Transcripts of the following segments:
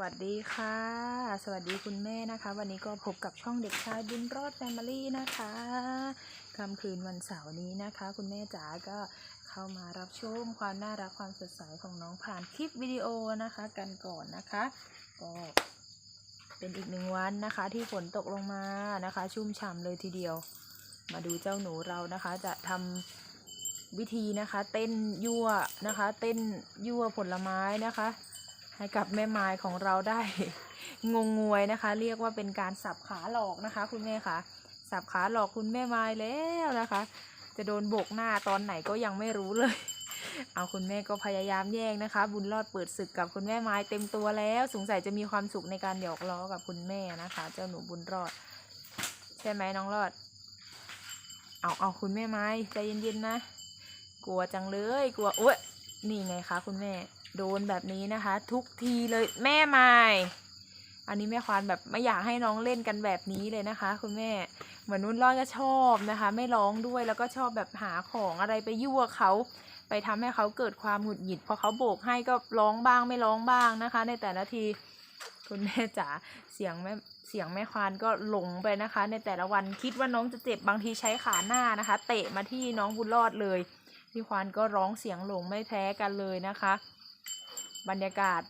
วัสดีค่ะ สวัสดีคุณแม่นะคะ วันนี้ก็พบกับช่องเด็กชายบุญรอดแฟมิลี่นะคะค่ำคืนวันเสาร์นี้นะคะ คุณแม่จ๋าก็เข้ามารับชมความน่ารักความสดใสของน้องผ่านคลิปวิดีโอนะคะ กันก่อนนะคะ ก็เป็นอีกหนึ่งวันนะคะ ที่ฝนตกลงมานะคะ ชุ่มฉ่ำเลยทีเดียว มาดูเจ้าหนูเรานะคะ จะทำวิธีนะคะ เต้นยั่วนะคะ เต้นยั่วผลไม้นะคะ ให้กับแม่ไม้ของเราได้งงงวยนะคะ เรียกว่าเป็นการสับขาหลอกนะคะ คุณแม่คะสับขาหลอกคุณแม่ไม้แล้วนะคะ จะโดนโบกหน้าตอนไหนก็ยังไม่รู้เลย เอาคุณแม่ก็พยายามแย่งนะคะ บุญรอดเปิดศึกกับคุณแม่ไม้เต็มตัวแล้ว สงสัยจะมีความสุขในการหยอกล้อกับคุณแม่นะคะ เจ้าหนูบุญรอด ใช่ไหมน้องรอด เอาเอาคุณแม่ไม้ใจเย็นๆนะ กลัวจังเลย กลัวโอ๊ยนี่ไงคะคุณแม่ โดนแบบนี้นะคะ ทุกทีเลยแม่ไม้อันนี้แม่ควานแบบไม่อยากให้น้องเล่นกันแบบนี้เลยนะคะ คุณแม่เหมือนนุ่นรอดก็ชอบนะคะ ไม่ร้องด้วยแล้วก็ชอบแบบหาของอะไรไปยั่วเขาไปทำให้เขาเกิดความหงุดหงิดพอเขาโบกให้ก็ร้องบ้างไม่ร้องบ้างนะคะ ในแต่ละทีคุณแม่จ๋าเสียงแม่เสียงแม่ควานก็หลงไปนะคะ ในแต่ละวันคิดว่าน้องจะเจ็บบางทีใช้ขาหน้านะคะ เตะมาที่น้องบุญรอดเลยพี่ควานก็ร้องเสียงหลงไม่แพ้กันเลยนะคะ บรรยากาศ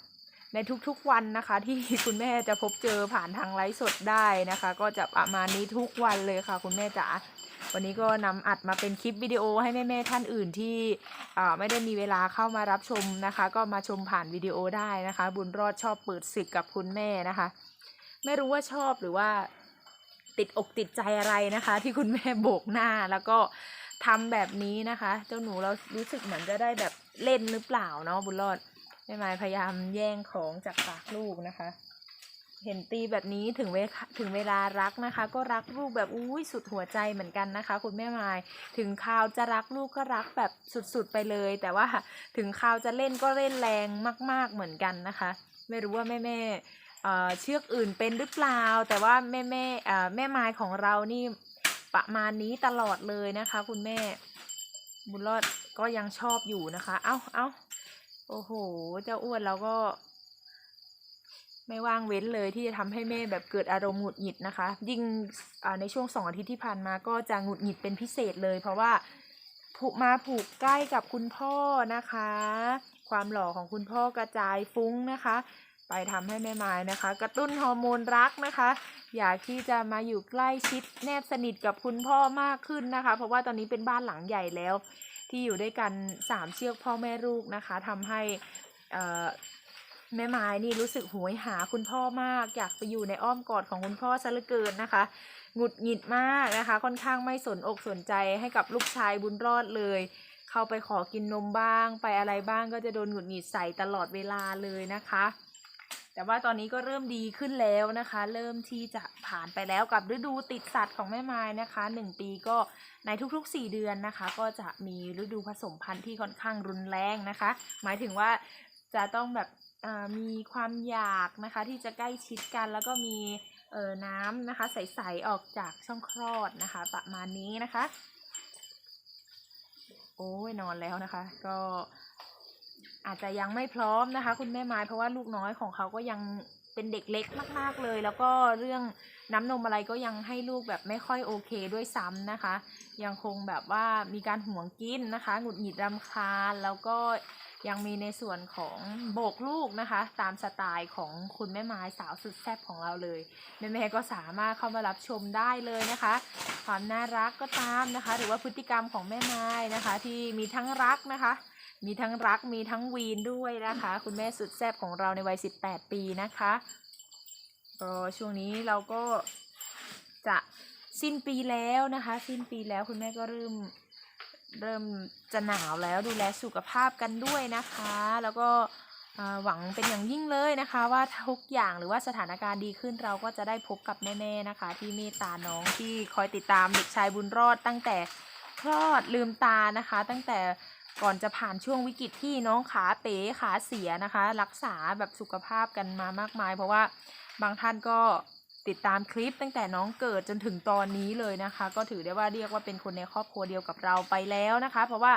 ในทุกๆวันนะคะ ที่คุณแม่จะพบเจอผ่านทางไลฟ์สดได้นะคะ ก็จะประมาณนี้ทุกวันเลยค่ะ คุณแม่จ๋าวันนี้ก็นำอัดมาเป็นคลิปวิดีโอให้แม่ๆท่านอื่นที่ไม่ได้มีเวลาเข้ามารับชมนะคะ ก็มาชมผ่านวิดีโอได้นะคะ บุญรอดชอบเปิดศึกกับคุณแม่นะคะ ไม่รู้ว่าชอบหรือว่าติดอกติดใจอะไรนะคะ ที่คุณแม่โบกหน้าแล้วก็ทำแบบนี้นะคะ เจ้าหนูเรารู้สึกเหมือนจะได้แบบเล่นหรือเปล่าเนาะบุญรอด ม่ไม้พยายามแย่งของจากปากลูกนะคะ เห็นตีแบบนี้ถึงเวถึงเวลารักนะคะ ก็รักลูกแบบอุ้ยสุดหัวใจเหมือนกันนะคะ คุณแม่ไม้ถึงคราวจะรักลูกก็รักแบบสุดๆไปเลย แต่ว่าถึงคราวจะเล่นก็เล่นแรงมาก ๆเหมือนกันนะคะ ไม่รู้ว่าแม่แม่เอ่อเชือกอื่นเป็นหรือเปล่า แต่ว่าแม่แม่เอ่อแม่ไม้ของเรานี่ประมาณนี้ตลอดเลยนะคะ คุณแม่บุญรอดก็ยังชอบอยู่นะคะ เอ้าเอ้า โอ้โห เจ้าอ้วนเราก็ ไม่ว่างเว้นเลยที่จะทำให้แม่แบบเกิดอารมณ์หงุดหงิดนะคะ ยิ่งในช่วงสองอาทิตย์ที่ผ่านมาก็จะหงุดหงิดเป็นพิเศษเลย เพราะว่าผูกมาผูกใกล้กับคุณพ่อนะคะ ความหล่อของคุณพ่อกระจายฟุ้งนะคะ ไปทำให้แม่ไม้นะคะ กระตุ้นฮอร์โมนรักนะคะ อยากที่จะมาอยู่ใกล้ชิดแนบสนิทกับคุณพ่อมากขึ้นนะคะ เพราะว่าตอนนี้เป็นบ้านหลังใหญ่แล้ว ที่อยู่ด้วยกันสามเชือกพ่อแม่ลูกนะคะทำให้แม่ไม้นี่รู้สึกโหยหาคุณพ่อมาก อยากไปอยู่ในอ้อมกอดของคุณพ่อซะเหลือเกินนะคะหงุดหงิดมากนะคะ ค่อนข้างไม่สนอกสนใจให้กับลูกชายบุญรอดเลย เข้าไปขอกินนมบ้าง ไปอะไรบ้างก็จะโดนหงุดหงิดใส่ตลอดเวลาเลยนะคะ แต่ว่าตอนนี้ก็เริ่มดีขึ้นแล้วนะคะ เริ่มที่จะผ่านไปแล้วกับฤดูติดสัตว์ของแม่ไม้นะคะหนึ่งปีก็ในทุกๆ 4 เดือนนะคะ ก็จะมีฤดูผสมพันธุ์ที่ค่อนข้างรุนแรงนะคะ หมายถึงว่าจะต้องแบบมีความอยากนะคะที่จะใกล้ชิดกันแล้วก็มีน้ำนะคะใสๆออกจากช่องคลอดนะคะ ประมาณนี้นะคะ โอ้ยนอนแล้วนะคะ ก็ อาจจะยังไม่พร้อมนะคะ คุณแม่ไม้เพราะว่าลูกน้อยของเขาก็ยังเป็นเด็กเล็กมากๆเลย แล้วก็เรื่องน้ำนมอะไรก็ยังให้ลูกแบบไม่ค่อยโอเคด้วยซ้ำนะคะ ยังคงแบบว่ามีการห่วงกินนะคะหงุดหงิดรำคาญแล้วก็ยังมีในส่วนของโบกลูกนะคะ ตามสไตล์ของคุณแม่ไม้สาวสุดแซ่บของเราเลยแม่ๆก็สามารถเข้ามารับชมได้เลยนะคะ ความน่ารักก็ตามนะคะ หรือว่าพฤติกรรมของแม่ไม้นะคะ ที่มีทั้งรักนะคะ มีทั้งรักมีทั้งวีนด้วยนะคะ คุณแม่สุดแซ่บของเราในวัย 18 ปีนะคะก็ช่วงนี้เราก็จะสิ้นปีแล้วนะคะ สิ้นปีแล้วคุณแม่ก็เริ่มเริ่มจะหนาวแล้วดูแลสุขภาพกันด้วยนะคะ แล้วก็หวังเป็นอย่างยิ่งเลยนะคะ ว่าทุกอย่างหรือว่าสถานการณ์ดีขึ้นเราก็จะได้พบกับแม่ๆนะคะ ที่เมตตาน้องที่คอยติดตามเด็กชายบุญรอดตั้งแต่คลอดลืมตานะคะ ตั้งแต่ ก่อนจะผ่านช่วงวิกฤตที่น้องขาเป๋ขาเสียนะคะ รักษาแบบสุขภาพกันมามากมาย เพราะว่าบางท่านก็ติดตามคลิปตั้งแต่น้องเกิดจนถึงตอนนี้เลยนะคะ ก็ถือได้ว่าเรียกว่าเป็นคนในครอบครัวเดียวกับเราไปแล้วนะคะ เพราะว่า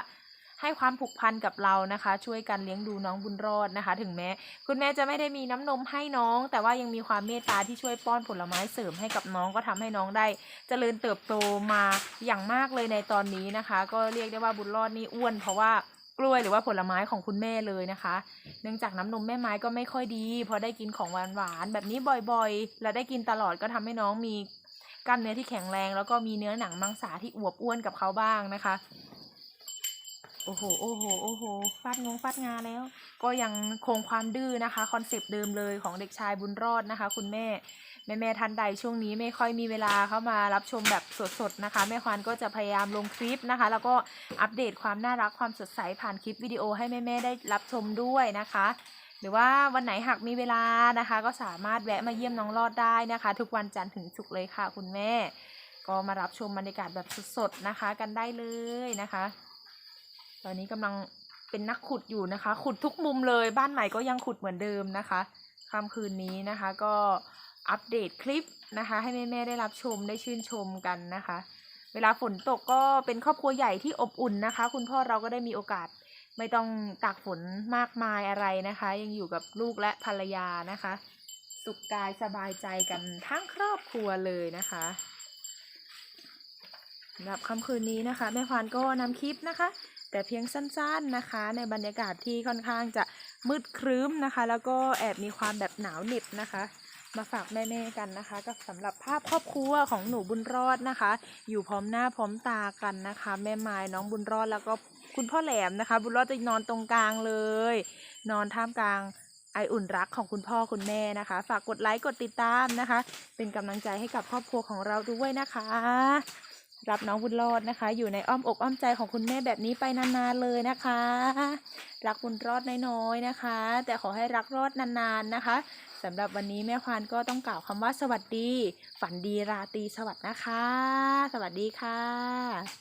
ให้ความผูกพันกับเรานะคะ ช่วยกันเลี้ยงดูน้องบุญรอดนะคะ ถึงแม้คุณแม่จะไม่ได้มีน้ำนมให้น้อง แต่ว่ายังมีความเมตตาที่ช่วยป้อนผลไม้เสริมให้กับน้องก็ทำให้น้องได้ เจริญเติบโตมาอย่างมากเลยในตอนนี้นะคะ ก็เรียกได้ว่าบุญรอดนี่อ้วน เพราะว่ากล้วยหรือว่าผลไม้ของคุณแม่เลยนะคะ เนื่องจากน้ำนมแม่ไม้ก็ไม่ค่อยดี พอได้กินของหวานๆแบบนี้บ่อยๆ และได้กินตลอดก็ทำให้น้องมีกล้ามเนื้อที่แข็งแรง แล้วก็มีเนื้อหนังมังสาที่อวบอ้วนกับเขาบ้างนะคะ โอ้โห โอ้โห โอ้โห ฟาดงงฟาดงาแล้ว ก็ยังคงความดื้อนะคะ คอนเซปต์เดิมเลยของเด็กชายบุญรอดนะคะ คุณแม่ แม่แม่ท่านใดช่วงนี้ไม่ค่อยมีเวลาเข้ามารับชมแบบสดๆนะคะ แม่ควานก็จะพยายามลงคลิปนะคะ แล้วก็อัปเดตความน่ารักความสดใสผ่านคลิปวิดีโอให้แม่แม่ๆได้รับชมด้วยนะคะ หรือว่าวันไหนหากมีเวลานะคะ ก็สามารถแวะมาเยี่ยมน้องรอดได้นะคะ ทุกวันจันทร์ถึงศุกร์เลยค่ะ คุณแม่ ก็มารับชมบรรยากาศแบบสดๆนะคะ กันได้เลยนะคะ ตอนนี้กำลังเป็นนักขุดอยู่นะคะ ขุดทุกมุมเลย บ้านใหม่ก็ยังขุดเหมือนเดิมนะคะค่ำคืนนี้นะคะก็อัปเดตคลิปนะคะ ให้แม่ๆได้รับชมได้ชื่นชมกันนะคะ เวลาฝนตกก็เป็นครอบครัวใหญ่ที่อบอุ่นนะคะ คุณพ่อเราก็ได้มีโอกาสไม่ต้องตากฝนมากมายอะไรนะคะ ยังอยู่กับลูกและภรรยานะคะ สุขกายสบายใจกันทั้งครอบครัวเลยนะคะสำหรับค่ำคืนนี้นะคะ แม่ควานก็นำคลิปนะคะ แต่เพียงสั้นๆนะคะ ในบรรยากาศที่ค่อนข้างจะมืดครึ้มนะคะ แล้วก็แอบมีความแบบหนาวเหน็บนะคะ มาฝากแม่ๆกันนะคะก็สำหรับภาพครอบครัวของหนูบุญรอดนะคะ อยู่พร้อมหน้าพร้อมตากันนะคะ แม่ไม้น้องบุญรอดแล้วก็คุณพ่อแหลมนะคะ บุญรอดจะนอนตรงกลางเลย นอนท่ามกลางไออุ่นรักของคุณพ่อคุณแม่นะคะ ฝากกดไลค์กดติดตามนะคะ เป็นกำลังใจให้กับครอบครัวของเราด้วยนะคะ รับน้องบุญรอดนะคะ อยู่ในอ้อมอกอ้อมใจของคุณแม่แบบนี้ไปนานๆเลยนะคะ รักบุญรอดน้อยๆนะคะ แต่ขอให้รักรอดนานๆนะคะสำหรับวันนี้แม่ควานก็ต้องกล่าวคำว่าสวัสดี ฝันดีราตรีสวัสดิ์นะคะ สวัสดีค่ะ